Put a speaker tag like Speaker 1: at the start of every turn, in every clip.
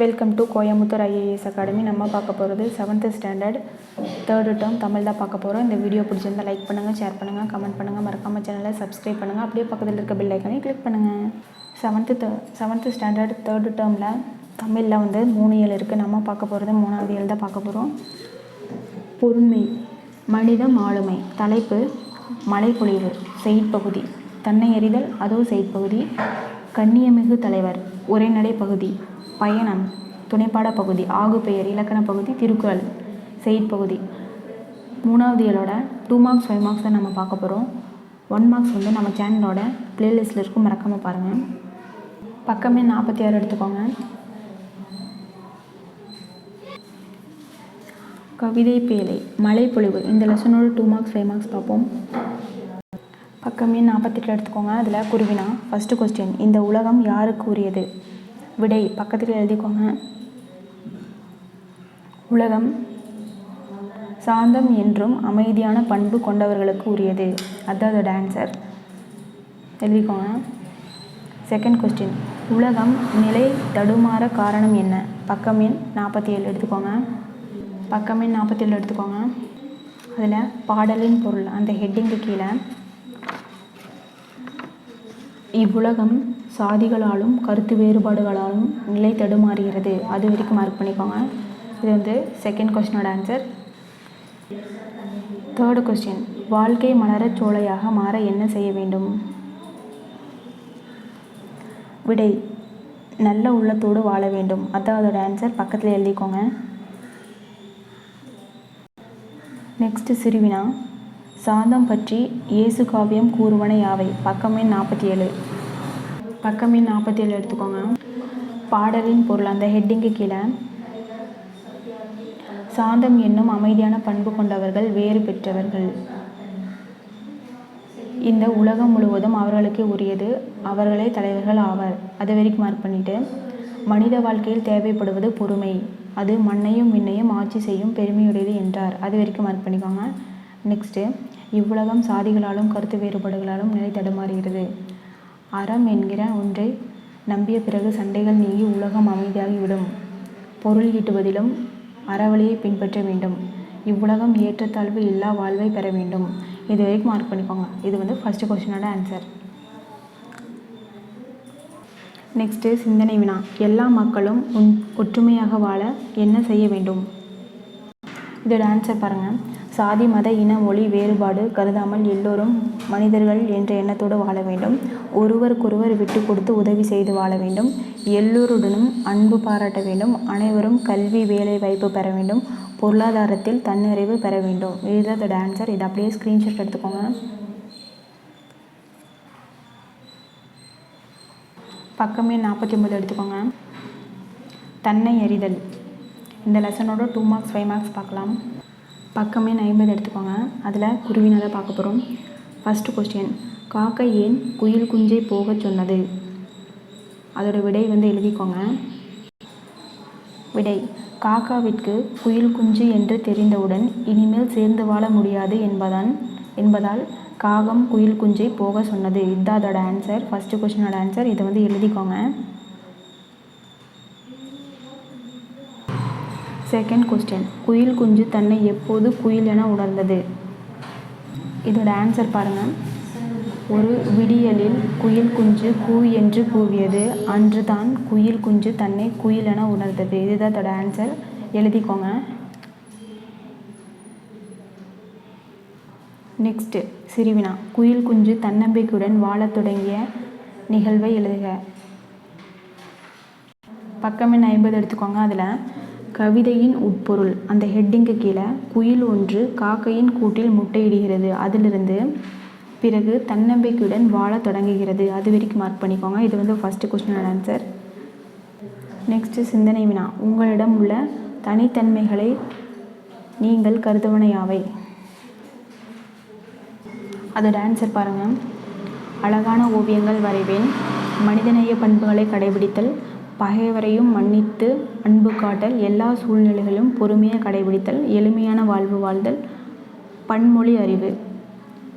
Speaker 1: Welcome to Coimbatore IAS academy நம்ம பார்க்க போகிறது seventh standard third term Tamil தான் பார்க்க போகிறோம் இந்த வீடியோ பிடிச்சிருந்தால் லைக் பண்ணுங்கள் ஷேர் பண்ணுங்கள் கமெண்ட் பண்ணுங்கள் மறக்காமல் சேனலை சப்ஸ்கிரைப் பண்ணுங்கள் அப்படியே பக்கத்தில் இருக்க பெல் ஐக்கனே கிளிக் பண்ணுங்கள் seventh the seventh standard third டேர்மில் தமிழில் வந்து மூணு ஏழு இருக்குது நம்ம பார்க்க போகிறது மூணாவது ஏழு தான் பார்க்க போகிறோம் பொறுமை மனிதம் ஆளுமை தலைப்பு மலைப்பொழிவு செய்ப்பகுதி. தன்னை எறிதல் அதோ செய்ப்பகுதி. கண்ணியமிகு தலைவர் உரைநடை பகுதி. பயணம் துணைப்பாட பகுதி ஆகு பெயர் இலக்கண பகுதி திருக்குறள் செய்பகுதி மூணாவது இயலோட டூ மார்க்ஸ் ஃபைவ் மார்க்ஸ் தான் நம்ம பார்க்க போகிறோம் ஒன் மார்க்ஸ் வந்து நம்ம சேனலோட ப்ளேலிஸ்ட்டில் இருக்கும். மறக்காமல் பாருங்கள் பக்கமே நாற்பத்தி ஆறு எடுத்துக்கோங்க. கவிதை பேலை மழை பொழிவு. இந்த லெசனோட டூ மார்க்ஸ் ஃபைவ் மார்க்ஸ் பார்ப்போம். பக்கமே நாற்பத்தெட்டு எடுத்துக்கோங்க. அதில் குருவினா ஃபஸ்ட்டு கொஸ்டின் இந்த உலகம் யாருக்கு உரியது? விடை. பக்கத்தில் எழுதிக்கோங்க. உலகம் சாந்தம் என்றும் அமைதியான பண்பு கொண்டவர்களுக்கு உரியது. அதுதான் அதோட ஆன்சர் எழுதிக்கோங்க. செகண்ட் கொஸ்டின் உலகம் நிலை தடுமாற காரணம் என்ன? பக்கம் எண் நாற்பத்தி ஏழு எடுத்துக்கோங்க. பக்கம் எண் நாற்பத்தி ஏழு எடுத்துக்கோங்க. அதில் பாடலின் பொருள் அந்த ஹெட்டிங்க்கு கீழே. இவ்வுலகம் சாதிகளாலும் கருத்து வேறுபாடுகளாலும் நிலை தடுமாறுகிறது. அது வரைக்கும் மார்க் பண்ணிக்கோங்க. இது வந்து செகண்ட் கொஸ்டினோட ஆன்சர் தேர்டு கொஸ்டின் வாழ்க்கை மலரச் சோலையாக மாற என்ன செய்ய வேண்டும்? விடை. நல்ல உள்ளத்தோடு வாழ வேண்டும். அதான் அதோட ஆன்சர் பக்கத்தில் எழுதிக்கோங்க. நெக்ஸ்ட் சிறுவினா. சாந்தம் பற்றி இயேசு காவியம் கூறுவன யாவை? பக்கமே நாற்பத்தி ஏழு. பக்கமே நாற்பத்தி ஏழு எடுத்துக்கோங்க. பாடலின் பொருள் அந்த ஹெட்டிங்கு கீழே சாந்தம் என்னும் அமைதியான பண்பு கொண்டவர்கள் வேறு பெற்றவர்கள். இந்த உலகம் முழுவதும் அவர்களுக்கே உரியது அவர்களே தலைவர்கள் ஆவர். அது வரைக்கும் மார்க் பண்ணிட்டு மனித வாழ்க்கையில் தேவைப்படுவது பொறுமை. அது மண்ணையும் விண்ணையும் ஆட்சி செய்யும் பெருமையுடையது என்றார். அது வரைக்கும் மார்க் பண்ணிக்கோங்க. நெக்ஸ்ட்டு இவ்வுலகம் சாதிகளாலும் கருத்து வேறுபாடுகளாலும் நிலை தடுமாறுகிறது. அறம் என்கிற ஒன்றை நம்பிய பிறகு சண்டைகள் நீங்கி உலகம் அமைதியாகிவிடும். பொருள் ஈட்டுவதிலும் அறவழியை பின்பற்ற வேண்டும். இவ்வுலகம் ஏற்றத்தாழ்வு இல்லா வாழ்வை பெற வேண்டும். இது வரைக்கும் மார்க் பண்ணிக்கோங்க. இது வந்து ஃபஸ்ட்டு கொஸ்டினோட ஆன்சர் நெக்ஸ்ட்டு சிந்தனை வினா. எல்லா மக்களும் உன் ஒற்றுமையாக வாழ என்ன செய்ய வேண்டும்? இதோட ஆன்சர் பாருங்கள் சாதி மத இன மொழி வேறுபாடு கருதாமல் எல்லோரும் மனிதர்கள் என்ற எண்ணத்தோடு வாழ வேண்டும். ஒருவருக்கொருவர் விட்டு கொடுத்து உதவி செய்து வாழ வேண்டும். எல்லோருடனும் அன்பு பாராட்ட வேண்டும். அனைவரும் கல்வி வேலை வாய்ப்பு பெற வேண்டும். பொருளாதாரத்தில் தன்னிறைவு பெற வேண்டும். இதுதான் அதோட ஆன்சர் இதை அப்படியே ஸ்க்ரீன்ஷாட் எடுத்துக்கோங்க. பக்கமே நாற்பத்தி ஒம்பது எடுத்துக்கோங்க. தன்னை எறிதல். இந்த லெசனோட டூ மார்க்ஸ் ஃபைவ் மார்க்ஸ் பார்க்கலாம். பக்கமே ஐம்பது எடுத்துக்கோங்க. அதில் குருவினரை பார்க்க போகிறோம் ஃபஸ்ட்டு கொஸ்டின் காக்கை ஏன் குயில் குஞ்சை போகச் சொன்னது? அதோட விடை வந்து எழுதிக்கோங்க. விடை காக்காவிற்கு குயில் குஞ்சு என்று தெரிந்தவுடன் இனிமேல் சேர்ந்து வாழ முடியாது என்பதான் என்பதால் காகம் குயில் குஞ்சை போக சொன்னது. இதுதான் அதோட ஆன்சர் ஃபஸ்ட்டு கொஸ்டினோட ஆன்சர் இதை வந்து எழுதிக்கோங்க. செகண்ட் கொஸ்டின் குயில் குஞ்சு தன்னை எப்போது குயில் என உணர்ந்தது? இதோட ஆன்சர் பாருங்கள் ஒரு விடியலில் குயில் குஞ்சு கூ என்று கூவியது. அன்று தான் குயில் குஞ்சு தன்னை குயில் என உணர்ந்தது. இதுதான் அதோட ஆன்சர் எழுதிக்கோங்க. நெக்ஸ்ட்டு சிறுவினா. குயில் குஞ்சு தன்னம்பிக்கையுடன் வாழத் தொடங்கிய நிகழ்வை எழுதுக. பக்கமின் ஐம்பது எடுத்துக்கோங்க அதில். கவிதையின் உட்பொருள். அந்த ஹெட்டிங்க்கு கீழே குயில் ஒன்று காக்கையின் கூட்டில் முட்டையிடுகிறது. அதிலிருந்து பிறகு தன்னம்பிக்கையுடன் வாழத் தொடங்குகிறது. அது வரைக்கும் மார்க் பண்ணிக்கோங்க. இது வந்து ஃபஸ்ட்டு கொஸ்டினோட ஆன்சர் நெக்ஸ்ட்டு சிந்தனை வினா. உங்களிடம் உள்ள தனித்தன்மைகளை நீங்கள் கருதவனையாவை அதோட ஆன்சர் பாருங்கள் அழகான ஓவியங்கள் வரைவேன். மனிதநேய பண்புகளை கடைபிடித்தல். பகைவரையும் மன்னித்து அன்பு காட்டல் எல்லா சூழ்நிலைகளிலும் பொறுமையை கடைபிடித்தல் எளிமையான வாழ்வு வாழ்தல் பன்மொழி அறிவு.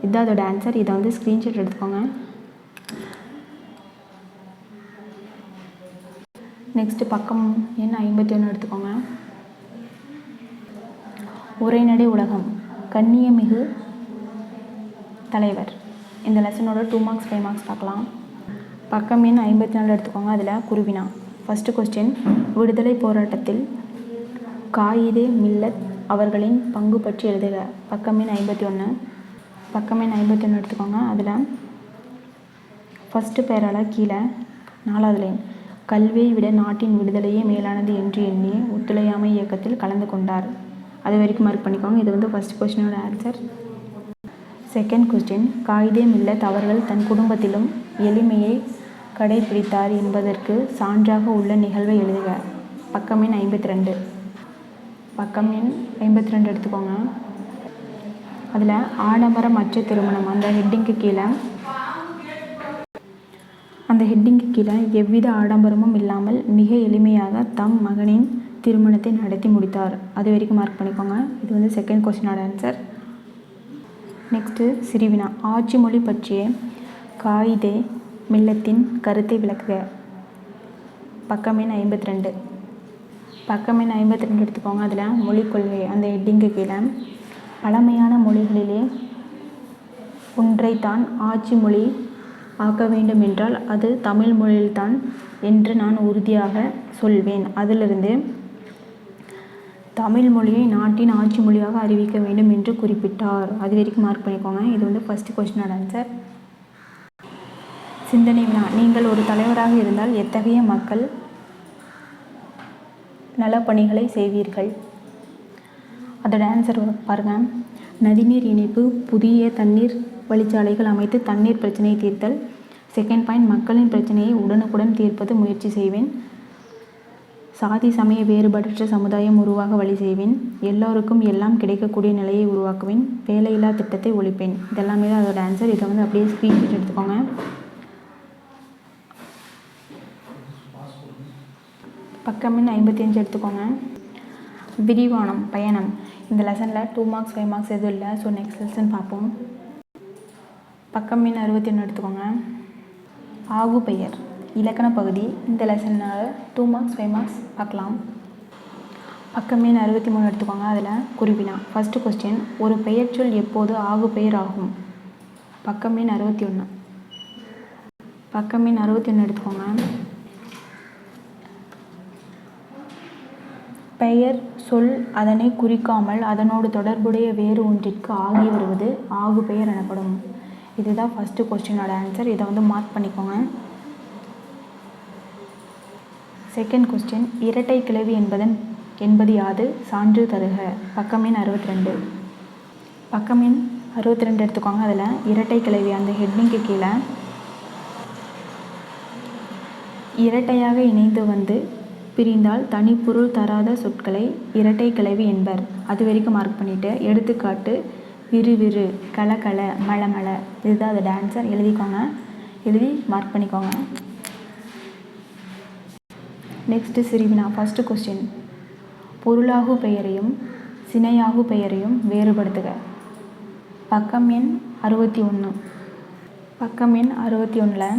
Speaker 1: இதுதான் அதோட ஆன்சர் இதை வந்து ஸ்க்ரீன்ஷாட் எடுத்துக்கோங்க. நெக்ஸ்ட்டு பக்கம் என்ன ஐம்பத்தி ஒன்று எடுத்துக்கோங்க. உரைநடை உலகம். கண்ணியமிகு தலைவர். இந்த லெசனோட டூ மார்க்ஸ் ஃபைவ் மார்க்ஸ் பார்க்கலாம். பக்கம் எண் ஐம்பத்தி நாலு எடுத்துக்கோங்க. அதில் குருவினா. ஃபஸ்ட்டு கொஸ்டின் விடுதலை போராட்டத்தில் காயிதே மில்லத் அவர்களின் பங்கு பற்றி எழுதுக. பக்கம் ஐம்பத்தி ஒன்று பக்கமின் ஐம்பத்தி ஒன்று எடுத்துக்கோங்க. அதில் ஃபஸ்ட்டு பேரால் கீழே நாலாவது லைன் கல்வியை விட நாட்டின் விடுதலையே மேலானது என்று எண்ணி ஒத்துழையாமை இயக்கத்தில் கலந்து கொண்டார். அது வரைக்கும் மார்க் பண்ணிக்கோங்க. இது வந்து first கொஸ்டினோட answer second question Quaid e Millath அவர்கள் தன் குடும்பத்திலும் எளிமையை கடைபிடித்தார் என்பதற்கு சான்றாக உள்ள நிகழ்வை எழுதுக. பக்கம் எண் ஐம்பத்தி ரெண்டு பக்கம் எண் ஐம்பத்தி ரெண்டு எடுத்துக்கோங்க. அதில் ஆடம்பரம் அச்ச திருமணம். அந்த ஹெட்டிங்க்கு கீழே அந்த ஹெட்டிங்க்கு கீழே எவ்வித ஆடம்பரமும் இல்லாமல் மிக எளிமையாக தம் மகனின் திருமணத்தை நடத்தி முடித்தார். அது வரைக்கும் மார்க் பண்ணிக்கோங்க. இது வந்து செகண்ட் கொஸ்டினோட ஆன்சர் நெக்ஸ்ட்டு சிறிவினா. ஆட்சி மொழி பற்றிய காயிதே மில்லத்தின் கருத்தை விளக்குக. பக்கம் எண் ஐம்பத்தி ரெண்டு பக்கம் எண் ஐம்பத்தி ரெண்டு எடுத்துக்கோங்க. அதில் மொழி கொள்கை அந்த ஹெட்டிங்கு கீழே. பழமையான மொழிகளிலே ஒன்றைத்தான் ஆட்சி மொழி ஆக்க வேண்டும் என்றால் அது தமிழ் மொழியில்தான் என்று நான் உறுதியாக சொல்வேன். அதிலிருந்து தமிழ் மொழியை நாட்டின் ஆட்சி மொழியாக அறிவிக்க வேண்டும் என்று குறிப்பிட்டார். அது வரைக்கும் மார்க் பண்ணிக்கோங்க. இது வந்து ஃபஸ்ட்டு கொஸ்டினோட ஆன்சர் சிந்தனை வினா. நீங்கள் ஒரு தலைவராக இருந்தால் எத்தகைய மக்கள் நலப்பணிகளை செய்வீர்கள்? அதோட ஆன்சர் பாருங்கள் நதிநீர் இணைப்பு புதிய தண்ணீர் வழிச்சாலைகள் அமைத்து தண்ணீர் பிரச்சனையை தீர்த்தல். செகண்ட் பாயிண்ட் மக்களின் பிரச்சனையை உடனுக்குடன் தீர்ப்பது முயற்சி செய்வேன். சாதி சமய வேறுபாடற்ற சமுதாயம் உருவாக வழி செய்வேன். எல்லோருக்கும் எல்லாம் கிடைக்கக்கூடிய நிலையை உருவாக்குவேன். வேலையில்லா திட்டத்தை ஒழிப்பேன். இதெல்லாமே தான் அதோட ஆன்சர் இதை வந்து அப்படியே ஸ்க்ரீன்ஷாட் எடுத்துக்கோங்க. பக்கம் ஐம்பத்தி அஞ்சு எடுத்துக்கோங்க. விரிவானம் பயணம். இந்த லெசனில் டூ மார்க்ஸ் ஃபைவ் மார்க்ஸ் எதுவும் இல்லை. ஸோ நெக்ஸ்ட் லெசன் பார்ப்போம். பக்கம் மீன் அறுபத்தி ஒன்று எடுத்துக்கோங்க. ஆகு பெயர் இலக்கண பகுதி. இந்த லெசனால் டூ மார்க்ஸ் ஃபைவ் மார்க்ஸ் பார்க்கலாம். பக்கம் மீன் அறுபத்தி மூணு எடுத்துக்கோங்க. அதில் குறிப்பினா ஃபஸ்ட்டு கொஸ்டின் ஒரு பெயர் சொல் எப்போது ஆகு பெயர் ஆகும்? பக்கம் மீன் அறுபத்தி ஒன்று பக்கம் மீன் அறுபத்தி ஒன்று எடுத்துக்கோங்க. பெயர் சொல் அதனை குறிக்காமல் அதனோடு தொடர்புடைய வேறு ஒன்றிற்கு ஆகி வருவது ஆகு பெயர் எனப்படும். இதுதான் ஃபஸ்ட்டு கொஸ்டினோட ஆன்சர் இதை வந்து மார்க் பண்ணிக்கோங்க. செகண்ட் கொஸ்டின் இரட்டை கிளவி என்பதன் என்பது யாது? சான்று தருக. பக்கமின் அறுபத்தி ரெண்டு பக்கம் அறுபத்தி ரெண்டு எடுத்துக்கோங்க அதில். இரட்டை கிளவி அந்த ஹெட்னிங்க்கு கீழே. இரட்டையாக இணைந்து வந்து பிரிந்தால் தனிப்பொருள் தராத சொற்களை இரட்டை கிளவி என்பர். அது வரைக்கும் மார்க் பண்ணிவிட்டு எடுத்துக்காட்டு விறுவிறு கலகல மளமள இதுதான் அதோட ஆன்சர் எழுதிக்கோங்க. எழுதி மார்க் பண்ணிக்கோங்க. நெக்ஸ்ட்டு சிறிவினா ஃபஸ்ட்டு கொஸ்டின் பொருளாகு பெயரையும் சினையாகு பெயரையும் வேறுபடுத்துக. பக்கம் எண் அறுபத்தி ஒன்று பக்கம் எண் அறுபத்தி ஒன்றில்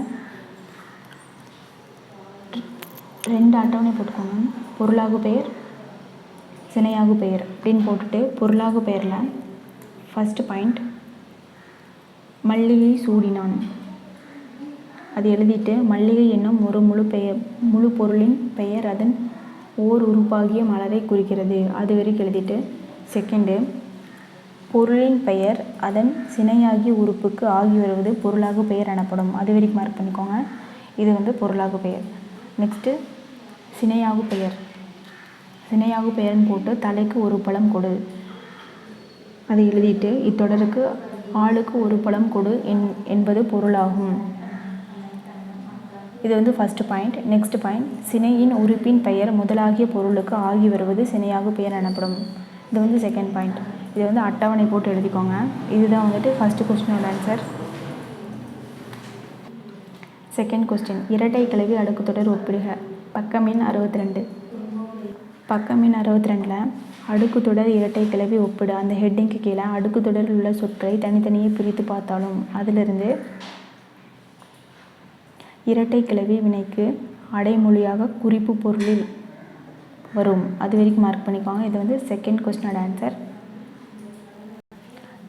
Speaker 1: ரெண்டு அட்டவணை போட்டுக்கோங்க. பொருளாகு பெயர் சினையாகு பெயர் அப்படின்னு போட்டுட்டு பொருளாகு பெயரில் ஃபஸ்ட்டு பாயிண்ட் மல்லிகை சூடினான். அது எழுதிட்டு மல்லிகை என்னும் ஒரு முழு பெயர் முழு பொருளின் பெயர் அதன் ஓர் உருப்பாகிய மலரை குறிக்கிறது. அது வரைக்கும் எழுதிட்டு செகண்டு பொருளின் பெயர் அதன் சினையாகிய உறுப்புக்கு ஆகி வருவது பொருளாகு பெயர் எனப்படும். அது வரைக்கும் மார்க் பண்ணிக்கோங்க. இது வந்து பொருளாகு பெயர். நெக்ஸ்ட்டு சினையாகு பெயர். சினையாகு பெயர்னு போட்டு தலைக்கு ஒரு பழம் கொடு. அதை எழுதிட்டு இத்தொடருக்கு ஆளுக்கு ஒரு பழம் கொடு என் என்பது பொருளாகும். இது வந்து ஃபஸ்ட்டு பாயிண்ட் நெக்ஸ்ட் பாயிண்ட் சினையின் உறுப்பின் பெயர் முதலாகிய பொருளுக்கு ஆகி வருவது சினையாகு பெயர் எனப்படும். இது வந்து செகண்ட் பாயிண்ட் இது வந்து அட்டவணை போட்டு எழுதிக்கோங்க. இதுதான் வந்துட்டு ஃபஸ்ட்டு கொஸ்டினோட ஆன்சர் செகண்ட் கொஸ்டின் இரட்டை கிளவி அடுக்கு தொடர் ஒப்பிடுக. பக்கம் எண் அறுபத்தி ரெண்டு பக்கம் எண் அறுபத்தி ரெண்டில் அடுக்கு தொடர் இரட்டை கிளவி ஒப்பிடு. அந்த ஹெட்டிங்க்கு கீழே அடுக்கு தொடரில் உள்ள சொற்களை தனித்தனியே பிரித்து பார்த்தாலும் அதிலிருந்து இரட்டை கிளவி வினைக்கு அடைமொழியாக குறிப்பு பொருளில் வரும். அது வரைக்கும் மார்க் பண்ணிக்கோங்க. இது வந்து செகண்ட் கொஸ்டினோட ஆன்சர்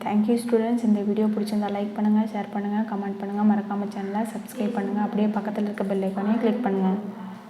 Speaker 1: தேங்க்யூ ஸ்டூடெண்ட்ஸ் இந்த வீடியோ பிடிச்சிருந்தா லைக் பண்ணுங்கள் ஷேர் பண்ணுங்கள் கமெண்ட் பண்ணுங்கள் மறக்காமல் சேனலை சப்ஸ்கிரைப் பண்ணுங்கள் அப்படியே பக்கத்தில் இருக்க பெல் ஐக்கானே கிளிக் பண்ணுங்கள்